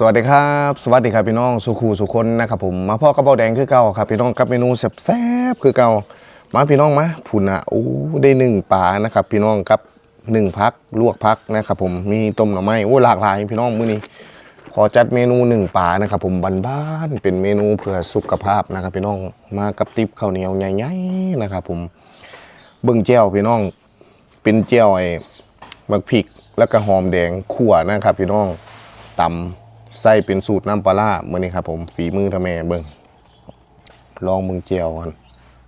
สวัสดีครับ สวัสดีครับพี่น้องสุขูสุคนนะครับผมมาพ่อกระเป๋าแดงคือเก่าครับพี่น้องกับเมนูแซ่บๆคือเก่ามาพี่น้องมาผุนอะโอ้ได้หนึ่งปลานะครับ พี่น้องครับหนึ่งพักลวกพักนะครับผมมีต้มหน่อไม้โอ้หลากหลายพี่น้องมื้อนี้ขอจัดเมนูหนึ่งปลานะครับผมบ้านๆเป็นเมนูเพื่อสุขภาพนะครับ พี่น้องมากับติ๊บข้าวเหนียวใหญ่ๆนะครับ ผมเบิ่งแจ้วพี่น้อง เป็นแจ้วไอ้บักพริกแล้วก็หอมแดงขั่วนะครับ พี่น้องตำ ไส้เป็นสูตรน้ำปลาร้าเมื่อนี้ครับผมฝีมือทำแม่เบิ่งลองมึงเจียวกัน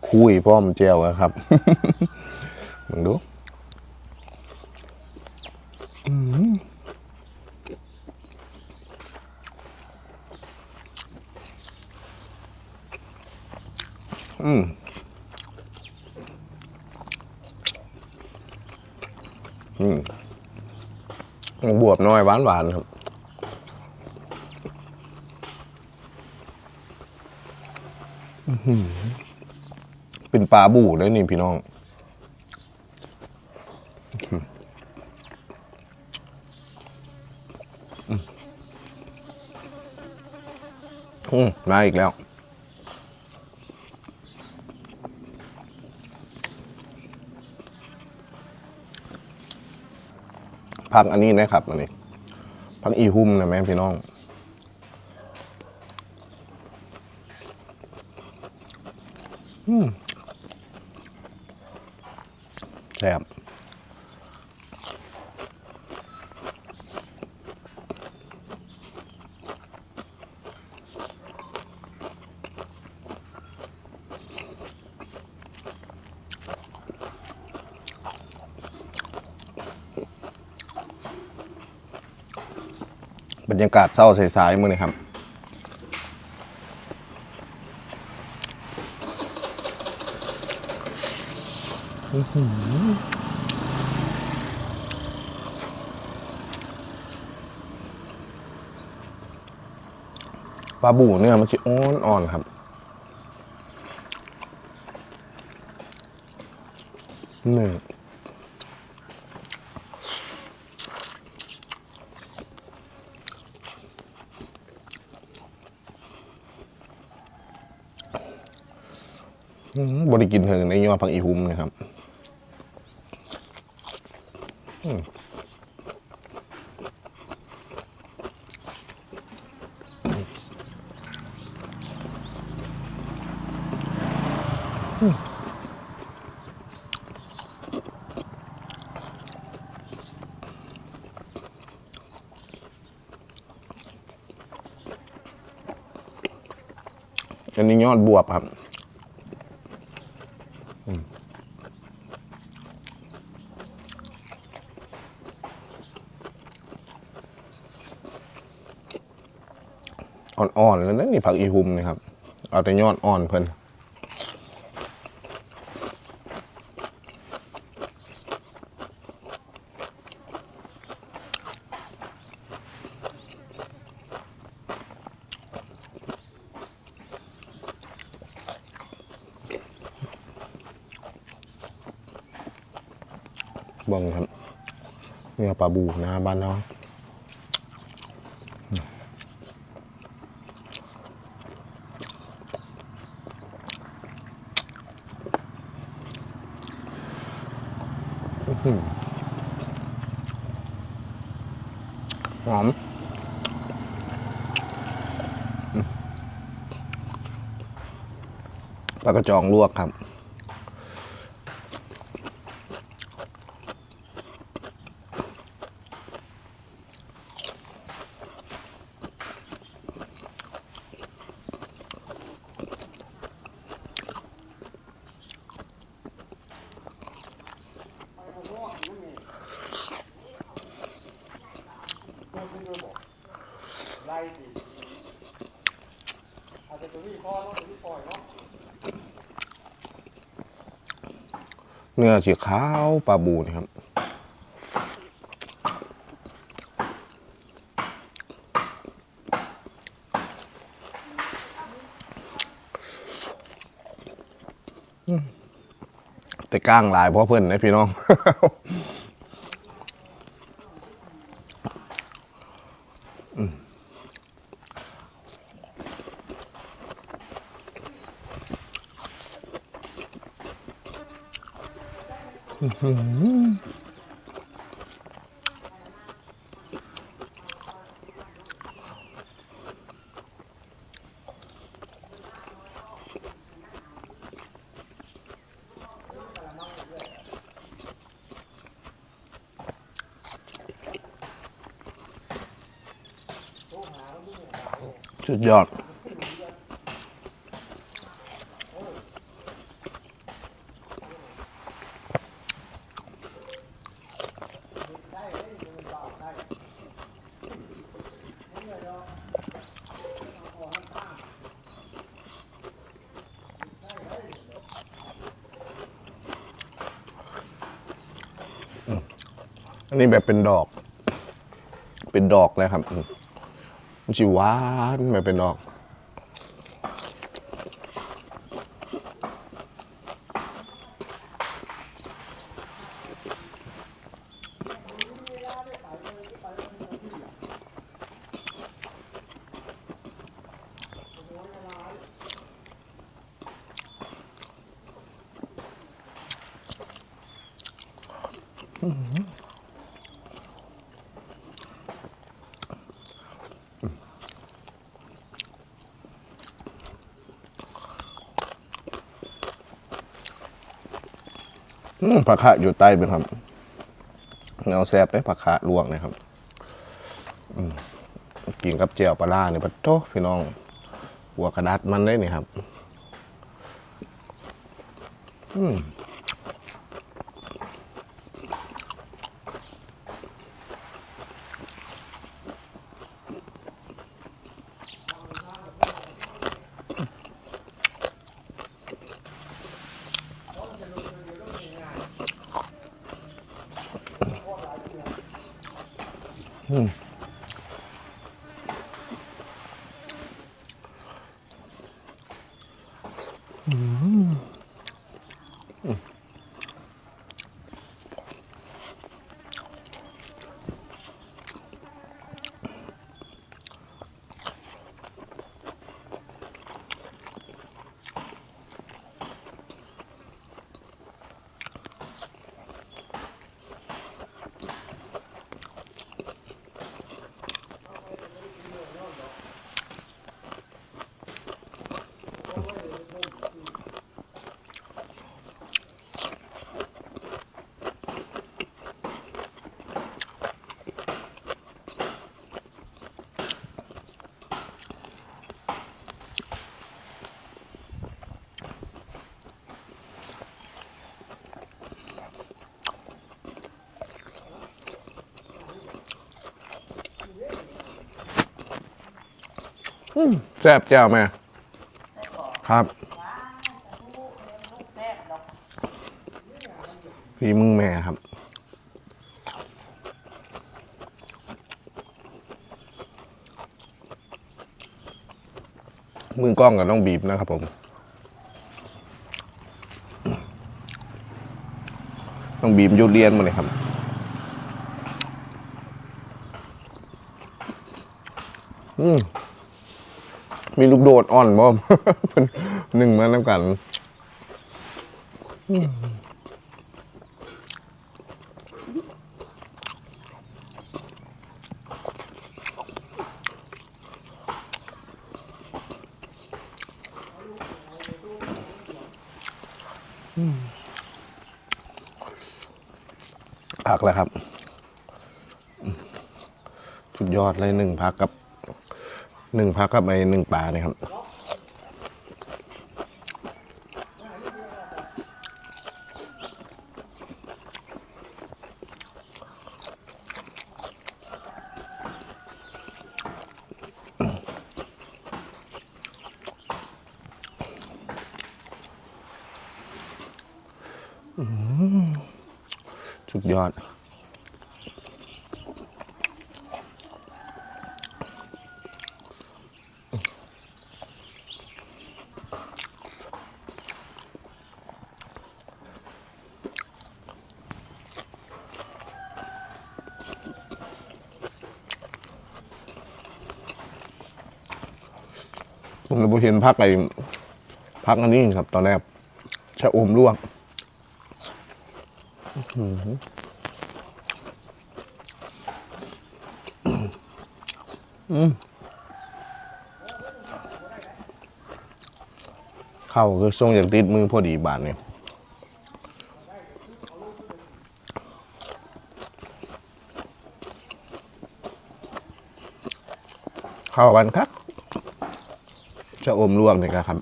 คุยพร้อมเจียวนะครับมึงดูอืมอืมอืมบวบน้อยหวานหวานครับ เป็นปลาบู่เลยนี่พี่น้อง อืมมาอีกแล้ว พักอันนี้นะครับอันนี้พักอีหุ่มนะแม่พี่น้อง แซ่บรรยากาศเศร้าสายๆมือนี่ครับ ปลาบู่เนี่ยมันจะอ่อนอ่อนๆครับ นี่บริกินเถิงในยอดพังอีหุมนะครับ อั นี้ยอดบวบครับอ่อนๆแล้วนะนี่ผักอีหุมนะครับ เอาแต่ยอดอ่อนเพิ่น เบิ่งครับเนี่ยปลาบูนะบ้านเราหอมอืมปลากระจองลวกครับ ไล่สิอาจจะตัวนี้พอแล้วตัวนี้ปล่อยเนาะ เนื้อสีขาวปลาบูนครับแต่ก้างลายเพราะเพื่อนนะพี่น้อง สุดยอด อันนี้แบบเป็นดอก เป็นดอกเลยครับมมันชิหวานแบบเป็นดอกอืม ผักขะอยู่ใต้เป็นครับเนาแซบได้ผักขะลวกนะครับกินกับเจียวปลาล่าเนี่ยปะโตพี่น้องหัวกระดัดมันได้นี่ครับ อืม Hmm. แซ่บเจ้าแม่ ครับฝีมึงแม่ครับ มือกล้องก็ต้องบีบนะครับผม ต้องบีบยูเรียนมาเลยครับอืม มีลูกโดดอ่อนบ่เป็นหนึ่งมาแล้วกันพักแล้วครับ สุดยอดเลยหนึ่งพักกับ หนึ่งพักกับไอ้หนึ่งปลาเนี่ยครับ สุดยอด ผมเลยเห็นพักไอ้พักอันนี้ครับ ตอนแรกชะอมลวกเข้าคือทรงอย่างติดมือพอดีบาทเนี่ยเข้ากันครับ จะอมลวกนี่ครับ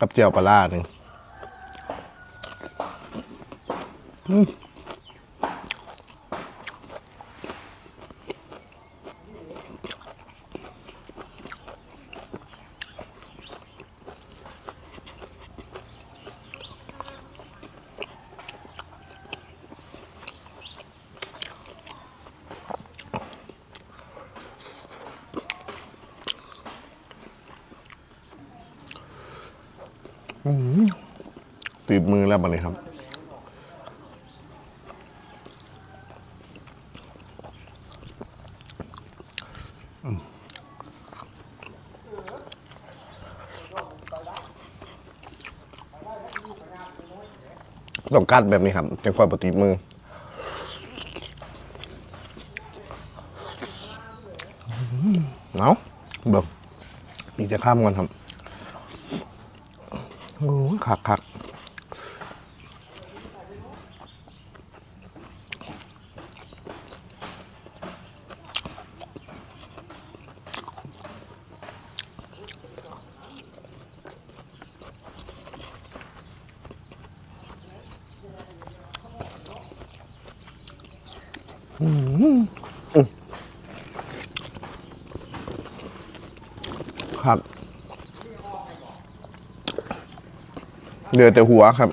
กับเจียวปลาร้าหนึ่ง ติดมือแล้วบันนี้ครับ ต้องกัดแบบนี้ครับจะค่อยปฏิมือเอาเบิ่งอีจะข้ามก่อนครับ โอ้ยคักคักครับ เดือดแต่หัวครับ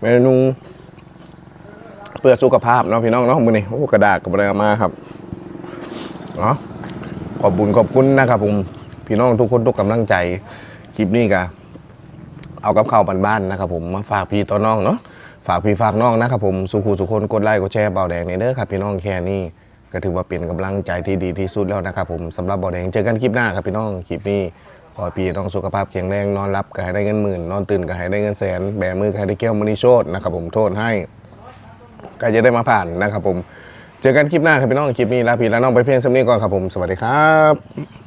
เมนูเพื่อสุขภาพเนาะพี่น้องเนาะมือนี่โอ้กระดาษกับอะไรมาครับเนาะขอบบุญขอบคุณนะครับผมพี่น้องทุกคนทุกกำลังใจคลิปนี้กะเอากับข้าวบ้านๆนะครับ ผมมาฝากพี่ต่อน้องเนาะฝากพี่ฝากน้องนะครับผมสุขูสุคนกดไลค์กดแชร์เบาแดงในเด้อครับพี่น้องแค่นี้ก็ถือว่าเป็นกำลังใจที่ดีที่สุดแล้วนะครับผมสำหรับเบาแดงเจอกันคลิปหน้าครับพี่น้องคลิปนี้ ขอพี่ต้องสุขภาพแข็งแรงนอนรับก็ให้ได้เงินหมื่นนอนตื่นก็ให้ได้เงินแสนแบมือก็ให้ได้แก้วมณีโชตนะครับผมโทษให้ก็จะได้มาผ่านนะครับผม เจอกันคลิปหน้าครับพี่น้องคลิปนี้ลาพี่ลาน้องไปเพียงสำนี้ก่อนครับผมสวัสดีครับ